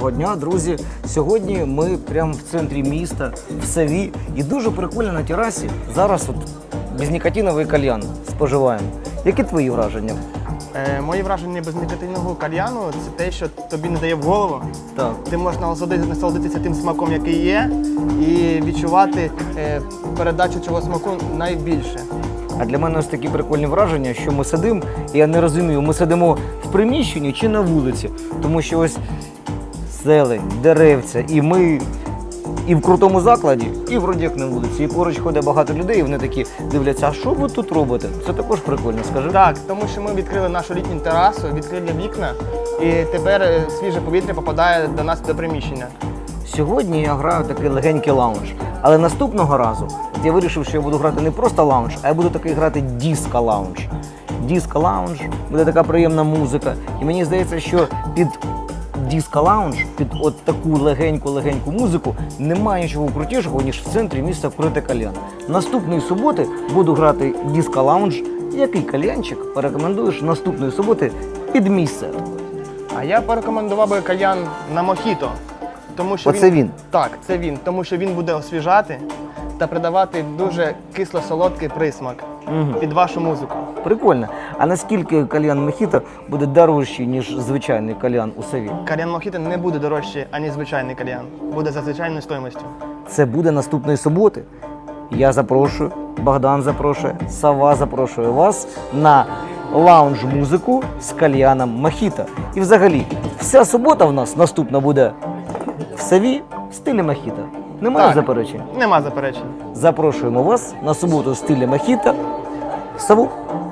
Доброго дня, друзі. Сьогодні ми прямо в центрі міста, в Саві, і дуже прикольно на терасі. Зараз от безнікотиновий кальян споживаємо. Які твої враження? Е, мої враження без нікотинного кальяну це те, що тобі не дає в голову. Так. Ти можеш насолодити- насолодитися тим смаком, який є, і відчувати е, передачу цього смаку найбільше. А для мене ось такі прикольні враження, що ми сидимо, і я не розумію, ми сидимо в приміщенні чи на вулиці. Тому що ось зелень, деревця, і ми і в крутому закладі, і вроді як на вулиці. І поруч ходить багато людей, і вони такі дивляться, а що ви тут робите? Це також прикольно, скажи. Так, тому що ми відкрили нашу літню терасу, відкрили вікна, і тепер е, свіже повітря попадає до нас до приміщення. Сьогодні я граю такий легенький лаунж. Але наступного разу я вирішив, що я буду грати не просто лаунж, а я буду такий грати диско лаунж. Диско лаунж буде така приємна музика. І мені здається, що під диско лаунж, під от таку легеньку-легеньку музику немає нічого крутішого, ніж в центрі міста вкрити кальян. Наступної суботи буду грати диско лаунж. Який кальянчик порекомендуєш наступної суботи під місце? А я порекомендував би кальян на мохіто. Тому що Оце він? Так, це він, тому що він буде освіжати та придавати дуже кисло-солодкий присмак Мгм. під вашу музику. Прикольно. А наскільки кальян Мохіто буде дорожчий, ніж звичайний кальян у Саві? Кальян мохіто не буде дорожче, ані звичайний кальян. Буде за звичайною стоїмостю. Це буде наступної суботи. Я запрошую, Богдан запрошує, Сава запрошує вас на лаунж-музику з кальяном Мохіто. І взагалі, вся субота в нас наступна буде в Саві в стилі Мохіто. Немає Так. заперечень. Нема заперечень. Запрошуємо вас на суботу в стилі Мохіто в Саву.